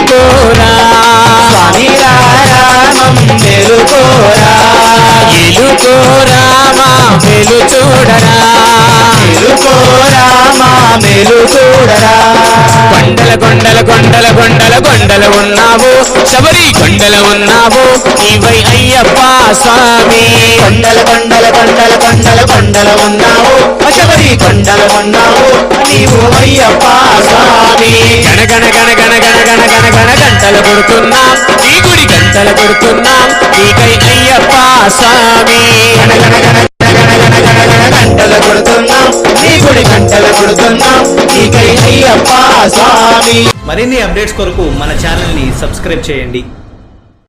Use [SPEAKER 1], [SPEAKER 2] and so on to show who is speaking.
[SPEAKER 1] మెలుకోరా
[SPEAKER 2] స్వామి రామం మెలుకోరా
[SPEAKER 1] ఎలుకోరామా మెలు చూడరా.
[SPEAKER 2] మెలుకోరా మెలు చూడరా.
[SPEAKER 1] కొండల కొండల కొండల కొండల కొండల ఉన్నావు. శబరి కొండల ఉన్నావు. ఇవై అయ్యప్ప స్వామి.
[SPEAKER 2] కొండల కొండల కొండల కొండల కొండల ఉన్నావు. శబరి కొండల ఉన్నావు. నీవు అయ్యప్ప స్వామి.
[SPEAKER 1] గణగణ గణ కొడుతున్నాం ఈ గుడి గంటలు కొడుతున్నాం. ఈకై అయ్యప్ప స్వామి.
[SPEAKER 2] గంటలు కొడుతున్నాం ఈ గుడి గంటలు కొడుతున్నాం. ఈకై అయ్యప్ప స్వామి.
[SPEAKER 3] మరిన్ని అప్డేట్స్ కొరకు మన ఛానల్ని సబ్స్క్రైబ్ చేయండి.